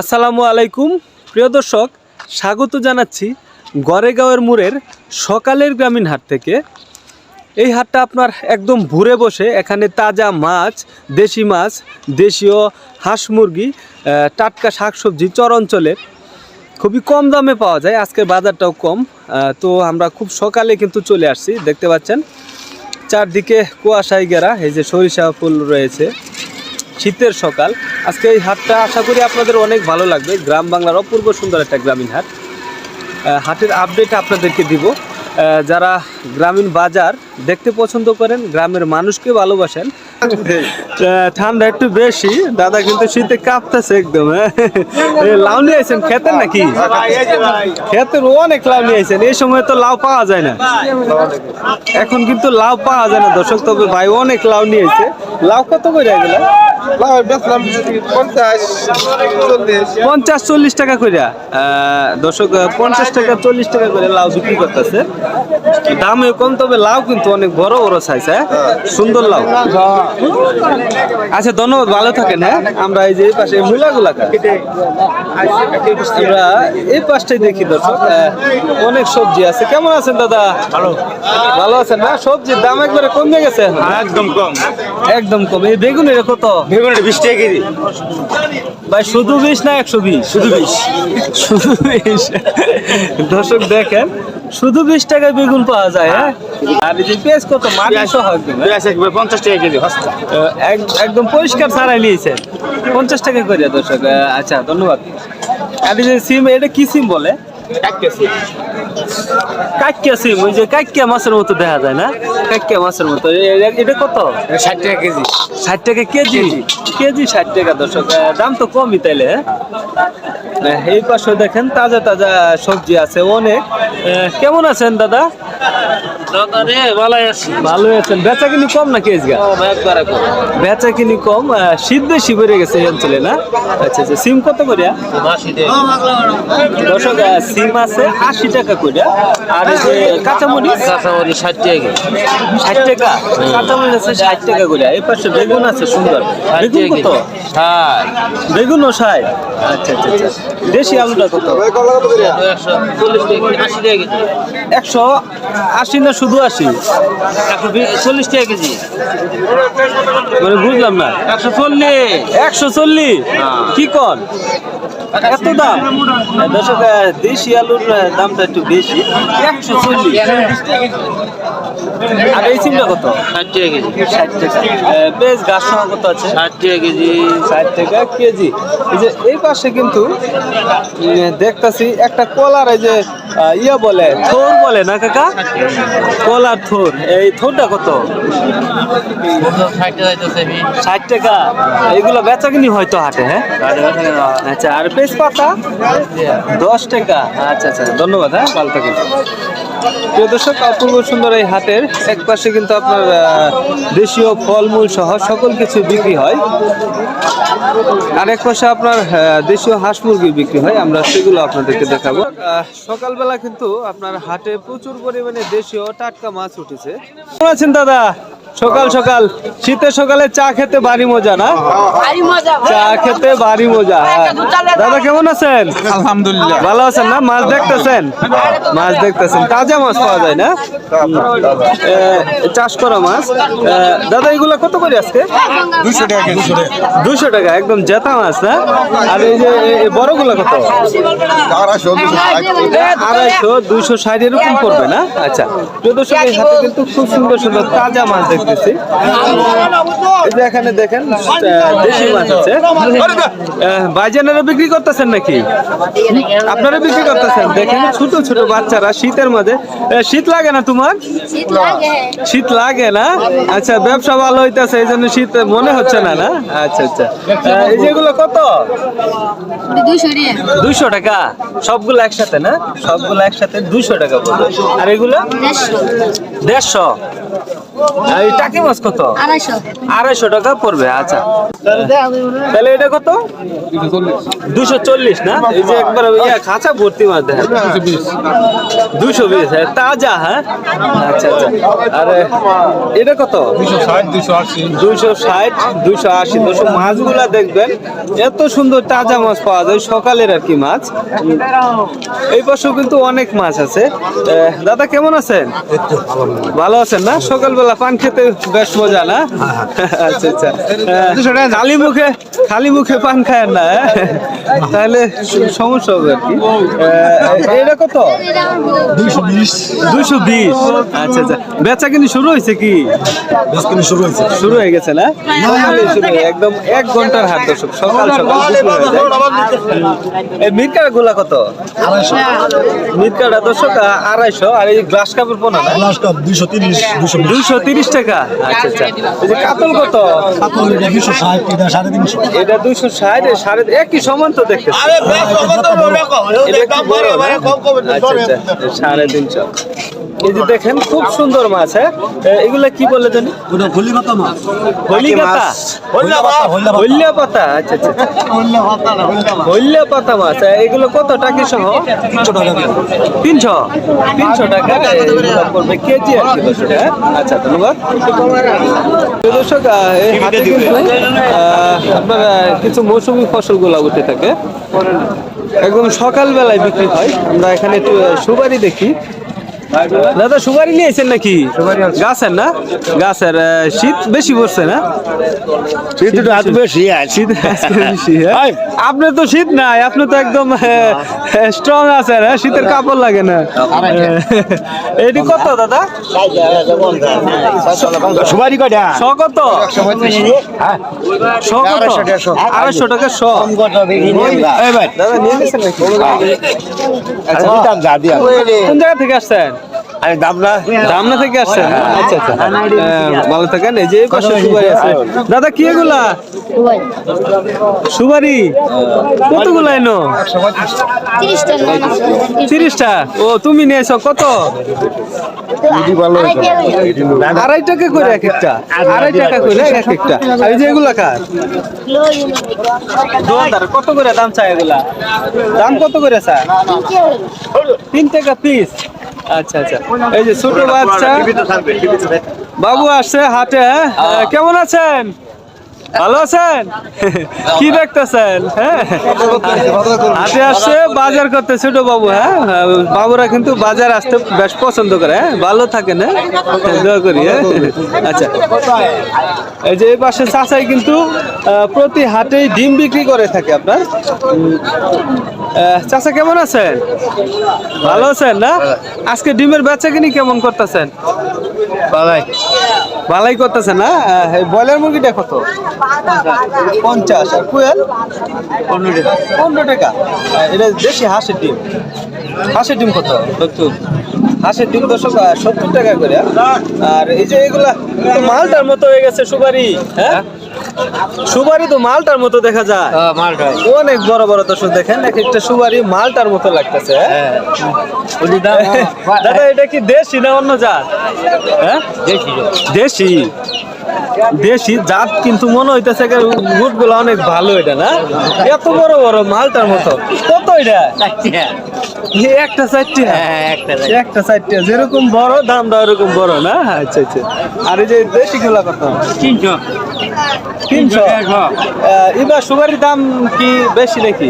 আসসালামু আলাইকুম। প্রিয় দর্শক, স্বাগত জানাচ্ছি গড়েগাঁওয়ের মোড়ের সকালের গ্রামীণ হাট থেকে। এই হাটটা আপনার একদম ভুরে বসে এখানে তাজা মাছ, দেশি মাছ, দেশীয় হাঁস মুরগি টাটকা শাকসবজি চর অঞ্চলের খুবই কম দামে পাওয়া যায় আজকে বাজারটাও কম। তো আমরা খুব সকালে কিন্তু চলে আসছি, দেখতে পাচ্ছেন। চারদিকে কুয়াশায় গেরা এই যে সরিষা ফুল রয়েছে। শীতের সকাল। আজকে এই হাটটা আশা করি আপনাদের অনেক ভালো লাগবে। গ্রাম বাংলার অপূর্ব সুন্দর একটা গ্রামীণ হাট। হাটের আপডেট আপনাদেরকে দিব। যারা গ্রামীণ বাজার দেখতে পছন্দ করেন, গ্রামের মানুষকে ভালোবাসেন ঠান্ডা একটু বেশি, দাদা কিন্তু শীতে কাঁপতেছে একদম হ্যাঁ। লাউ নিয়ে আইছেন খেতেন নাকি? খেতের অনেক লাউ নিয়ে আইছেন, এই সময় তো লাউ পাওয়া যায় না। এখন কিন্তু লাউ পাওয়া যায় না, দর্শক, তবে ভাই অনেক লাউ নিয়েছে লাউ কত করে বেচলাম পঞ্চাশ চল্লিশ। টাকা করে দর্শক পঞ্চাশ টাকা চল্লিশ টাকা করে লাউ বিক্রি করতেছে। দামে কম তবে লাউ কিন্তু অনেক বড় বড় সাইজ হ্যাঁ? সুন্দর লাউ। আচ্ছা ধন্যবাদ ভালো থাকেন হ্যাঁ? আমরা এই যে এই পাশে মূলাগুলা আমরা এই পাশটাই দেখি দর্শক অনেক সবজি আছে। কেমন আছেন দাদা? ভালো। ভালো আছেন না? সবজির দাম একবারে কমে গেছে। একদম কম। একদম কম। এই বেগুন এটা কত? বেগুন বিশ টাকা কেজি ভাই শুধু বিশ না একশো বিশ শুধু বিশ শুধু বিশ দর্শক দেখেন শুধু বিশ টাকায় বেগুন পাওয়া যায় হ্যাঁ? আর এই যে পেঁয়াজ কত? মাটি সহ একদম হ্যাঁ? পেঁয়াজ একবার পঞ্চাশ টাকা কেজি হস্তা। এক- একদম পরিষ্কার ছাড়াই নিয়েছে পঞ্চাশ টাকা করে দর্শক আচ্ছা ধন্যবাদ। আর এই যে সিম এটা কি সিম বলে? কাকিয়া সিম। ওই যে কাকিয়া মাছের মতো দেখা যায় না? কাকিয়া মাছের মতো। এটা কত? ষাট টাকা কেজি। ষাট টাকা কেজি? কেজি। ষাট টাকা দর্শক। দাম তো কমই তাইলে হ্যাঁ? এই পাশে দেখেন তাজা তাজা সবজি আছে অনেক। কেমন আছেন দাদা? ভালো আছেন। বেচা কিনি কম আজকে বেচা কিনি কম। শীত বেশি বেড়ে গেছে এই অঞ্চলে না? আচ্ছা আচ্ছা সিম কত করে? দর্শক সিম আছে আশি টাকা করে। আর এই যে কাঁচামরিচ? ষাট টাকা কাঁচামরিচ আছে ষাট টাকা করে। এই পাশে বেগুন আছে সুন্দর। বেগুন কত? বেগুনও ষাট? আচ্ছা আচ্ছা আচ্ছা। দেশি আলুটা কত? একশো আশি না শুধু একশো চল্লিশ টাকা কেজি। মানে বুঝলাম না। একশো চল্লিশ। একশো চল্লিশ? কি কন এত দাম? দর্শক দেশি আলুর দামটা একটু বেশি একশো চল্লিশ। আর এই সিমটা কত? ষাট টাকা আহ, বেশ গাছ কত আছে? ষাট টাকা কেজি। ষাট টাকা কেজি। এই যে এই পাশে কিন্তু দেখতাছি একটা কলার এই যে ইয়া বলে থোর বলে না কাকা? কলার থোর। এই থোরটা কত? ষাট টাকা এইগুলো বেচা কিনি হয়তো হাটে হ্যাঁ? আচ্ছা আর তেজপাতা? দশ টাকা। আচ্ছা আচ্ছা ধন্যবাদ হ্যাঁ ভালো থাকেন। প্রিয় দর্শক, অপূর্ব সুন্দর এই হাটের এক পাশে কিন্তু আপনার দেশীয় ফলমূল সহ সকল কিছু বিক্রি হয়। আর এক পাশে আপনার দেশীয় হাঁস মুরগি বিক্রি হয়। আমরা সেগুলো আপনাদেরকে দেখাবো। সকালবেলা কিন্তু আপনার হাটে প্রচুর পরিমাণে দেশীয় টাটকা মাছ উঠেছে। কেমন দাদা? সকাল সকাল। শীতের সকালে চা খেতে বাড়ি মজা না? চা খেতে বাড়ি মজা হ্যাঁ। দাদা কেমন আছেন? আলহামদুলিল্লাহ। ভালো আছেন না? মাছ দেখতেছেন? মাছ দেখতেছেন। তাজা মাছ পাওয়া যায় না? চাষ করা মাছ। দাদা এগুলা কত করে আজকে? দুশো টাকা দুশো টাকা একদম জেতা মাছ না? আর এই যে বড়গুলা কত? আড়াইশো দুশো আড়াইশো দুইশো ষাট এরকম পড়বে না? আচ্ছা। এই হাতে কিন্তু খুব সুন্দর সুন্দর তাজা মাছ এই যে এখানে দেখেন দেশি মাছ আছে। আহ, বিক্রি করতেছেন নাকি? আপনারা বিক্রি করতেছেন? দেখেন ছোট ছোট বাচ্চারা শীতের মধ্যে। শীত লাগে না তোমার? শীত লাগে। না? আচ্ছা ব্যবসা ভালো হইতেছে এই জন্য শীত মনে হচ্ছে না না? আচ্ছা আচ্ছা। এই যেগুলো কত? দুইশো টাকা? সবগুলো একসাথে না? সবগুলো একসাথে দুইশো টাকা পড়বে আর এগুলো? দেড়শো? এই টাকি মাছ কত? আড়াইশো। টাকা পড়বে আচ্ছা। তাহলে এটা কত? দুশো চল্লিশ না? এই যে একবার ইয়া খাঁচা ভর্তি মাছ দেখেন দুশো বিশ হ্যাঁ তাজা হ্যাঁ? আচ্ছা আচ্ছা। আর এটা কত? দুশো ষাট দুশো আশি ষাট দুশো মাছগুলা দেখবেন এত সুন্দর তাজা মাছ পাওয়া যায় সকালের আর কি মাছ। এই পাশেও কিন্তু অনেক মাছ আছে। আহ, দাদা কেমন আছেন? ভালো আছেন না? সকালবেলা পান খেতে বেশ মজা না? আচ্ছা আচ্ছা। খালি মুখে খালি মুখে পান খায় না হ্যাঁ? তাহলে সমস্যা হবে আর কি। এটা কত? দুইশো বিশ। দুশো বিশ। আচ্ছা আচ্ছা। বেচা কিন্তু শুরু হয়েছে কি? শুরু হয়েছে। শুরু হয়ে গেছে না? শুরু একদম এক ঘণ্টার হাট দর্শক। সকাল সকাল শুরু হয়ে যায়। এই মিটকাটা গুলা কত? মিটকাটা দর্শক আড়াইশো। আর এই গ্লাস কাপের পোনা না? দুইশো তিরিশ দুশো দুইশো তিরিশ টাকা? আচ্ছা আচ্ছা। এই যে কাতল কত? কাতল এটা তিনশো দুইশো ষাট সাড়ে একই সমান তো দেখতে আচ্ছা আচ্ছা সাড়ে তিনশো। এই যে দেখেন খুব সুন্দর মাছ হ্যাঁ? এগুলা কি বলে জানি? ওটা মাছ। পাতা হল্লা পাতা হল্লা পাতা আচ্ছা আচ্ছা হল্লা পাতা মাছ। এগুলো কত টাকা সহ? তিনশো টাকা। তিনশো? তিনশো টাকা? কেজি আর কি হ্যাঁ? আচ্ছা ধন্যবাদ। দর্শক কিন্তু আহ, আপনার কিছু মৌসুমি ফসলগুলো উঠে থাকে। একদম সকালবেলায় বিক্রি হয়। আমরা এখানে একটু আহ, দেখি। দাদা সুপারি নিয়েছেন নাকি? গাছের না? গাছের শীত বেশি পড়ছে না? শীত একটু বেশি শীত বেশি হ্যাঁ? তো শীত নাই আপনি তো একদম স্ট্রং আছেন হ্যাঁ? শীতের কাপড় লাগে না। এটি কত দাদা? সুপারি কয়টা? শ কত? শ কত? আড়াইশো টাকা শ। দাদা নিয়ে নিয়েছেন নাকি? আচ্ছা কোন জায়গা থেকে আসছেন? আরে দাম না দামনা থেকে আসছেন আচ্ছা আচ্ছা ভালো থাকেন এই যে পাশে সুপারি আছে দাদা কি এগুলা সুপারি কতগুলা এনো তিরিশটা ও তুমি নিয়েছো কত আড়াই টাকা করে এক একটা আড়াই টাকা করে এক একটা আর এই যে এগুলা কার কত করে দাম চাই এগুলা দাম কত করে স্যার তিন টাকা পিস আচ্ছা আচ্ছা। এই যে ছোট বাচ্চা বাবু আসছে হাটে হ্যাঁ? কেমন আছেন? ভালো আছেন? কি দেখতেছেন? হ্যাঁ? হাটে আসছে, বাজার করতে ছোট বাবু হ্যাঁ? বাবুরা কিন্তু বাজার আসতে বেশ পছন্দ করে হ্যাঁ? ভালো থাকেন হ্যাঁ? দোয়া করি হ্যাঁ? আচ্ছা। এই যে এই পাশে চাচাই কিন্তু প্রতি হাটেই ডিম বিক্রি করে থাকে আপনার। চাচা কেমন আছেন? ভালো আছেন, না? আজকে ডিমের বেচা কিনি কেমন করতেছেন? ভালাই করতেছে না? ব্রয়লার মুরগিটা কত? পঞ্চাশ। আর কুয়েল? পনেরো টাকা। পনেরো টাকা। এটা দেশি হাঁসের ডিম। হাঁসের ডিম কত? সত্তর। হাঁসের ডিম দশক সত্তর টাকা করে আর এই যে এগুলা তো মালটার মতো হয়ে গেছে সুপারি হ্যাঁ? সুপারি তো মালটার মতো দেখা যায়। অনেক বড় বড় দর্শক দেখেন এক একটা সুপারি মালটার মতো লাগতেছে হ্যাঁ? দাদা এটা কি দেশি না অন্য জাত? হ্যাঁ? দেশি। দেশি। জাত কিন্তু মনে হইতেছে গুটগুলো অনেক ভালো এটা না? এত বড় বড় মালটার মতো। কত এটা? একটা চারটে একটা চারটে যেরকম বড় দামটা ওরকম বড় না? আচ্ছা আচ্ছা। আর এই যে দেশি গুলা কত তিনশো। আহ, এবার সুপারির দাম কি বেশি নাকি?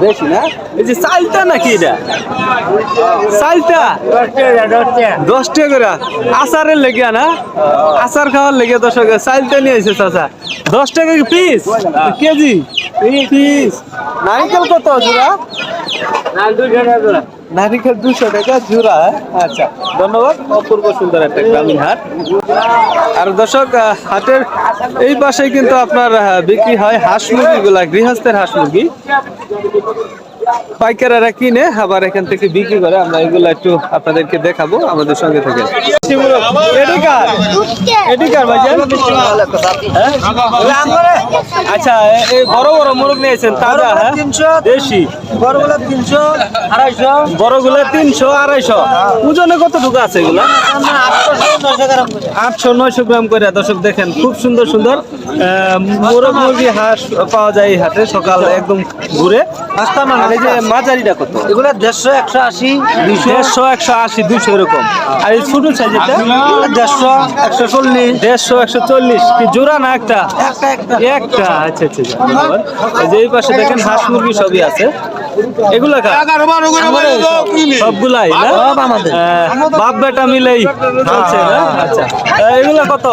বেশি না? এই যে চালটা নাকি এটা? চালটা? দশ টাকা করে। আচারের লেগে না? আচার খাওয়ার লেগে দশ টাকা চালটা নিয়ে এসে চাচা। দশ টাকা কি পিস কেজি? পিস নারিকেল কত জোড়া নারিকেল দুশো টাকা জোড়া হ্যাঁ? আচ্ছা ধন্যবাদ। অপূর্ব সুন্দর একটা গ্রামীণ হাট। আর দর্শক হাটের এই পাশে কিন্তু আপনার বিক্রি হয় হাঁস মুরগিগুলা, গৃহস্থের হাঁস মুরগি। পাইকারেরা কিনে আবার এখান থেকে বিক্রি করে আমরা এগুলো একটু আপনাদেরকে দেখাবো আমাদের সঙ্গে থেকে। হ্যাঁ? আচ্ছা এই বড় বড় মোরগ নিয়েছেন তাজা হ্যাঁ? দেশি? বড়গুলো তিনশো আড়াইশো। বড়গুলো তিনশো আড়াইশো? ওজনে কতটুকু আছে এগুলা? আটশো নয়শো গ্রাম করে। দর্শক দেখেন খুব সুন্দর সুন্দর মোরগ মুরগি হাঁস পাওয়া যায় এই হাটে সকাল একদম ঘুরে। আর এই যে মাঝারিটা কত? এগুলো দেড়শো একশো আশি দেড়শো একশো আশি দুশো এরকম। আর এই ছোট সাইজেরটা দেড়শো একশো চল্লিশ। দেড়শো একশো চল্লিশ। কি জোড়া না একটা? একটা আচ্ছা আচ্ছা আচ্ছা, ধন্যবাদ। এই যে এই পাশে দেখেন হাঁস মুরগি সবই আছে। এগুলা সবগুলাই না? সব আমাদের। আহ, বাপ বেটা মিলেই চলছে না? আচ্ছা। এগুলা কত?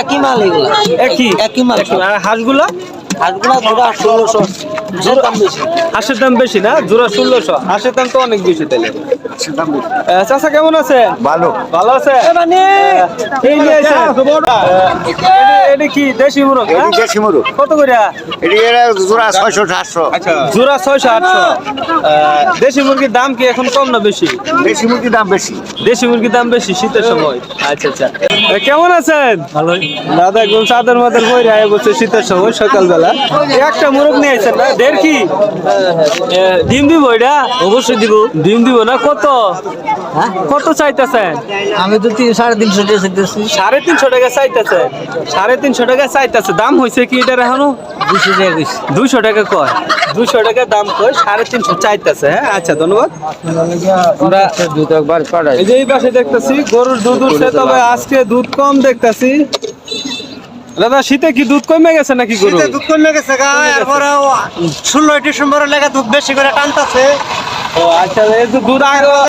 একই মাল এগুলো। একই? একই মাল। আর হাঁসগুলা? হাঁসের দাম বেশি। না? জোড়া ষোলোশো। হাঁসের দাম তো অনেক বেশি তাহলে চাচা কেমন আছে ভালো। ভালো আছে এটা- কি দেশি মুরগ দেশি মুরগ। কত করে জোড়া ছয়শো সাতশো। জোড়া ছয়শো আটশো। দেশি মুরগির দাম কি এখন কম না বেশি? দেশি মুরগির দাম বেশি। দেশি মুরগির দাম বেশি শীতের সময়। আচ্ছা আচ্ছা। কেমন আছেন? ভালোই। দাদা একদম চাদর মাদর বই রায় বসে শীতের সময় সকালবেলা। একটা মুরগ নিয়ে আইছেন না দেড় কি? ডিম দিব এটা? অবশ্যই দিব। ডিম দিব না কত? কত চাইতেছেন? আমি তো তিন সাড়ে তিনশো টাকা চাইতেছি। সাড়ে তিনশো টাকা চাইতেছে। সাড়ে তিনশো টাকা চাইতেছে। দাম হয়েছে কি এটার এখনও? দুশো টাকা বেশি দুইশো টাকা কয়? দুইশো টাকা দাম কয় সাড়ে তিনশো চাইতেছে হ্যাঁ? আচ্ছা ধন্যবাদ। আমরা দুধ একবার এই যে এই পাশে দেখতেছি গরুর দুধ উঠছে তবে আজকে দুধ কম দেখতেছি। দাদা শীতে কি দুধ কমে গেছে নাকি গরু? দুধ কমে গেছে গা এরপরে ষোলোই ডিসেম্বরের লেগে দুধ বেশি করে টানতেছে। ও আচ্ছা এই যে দুধ আগে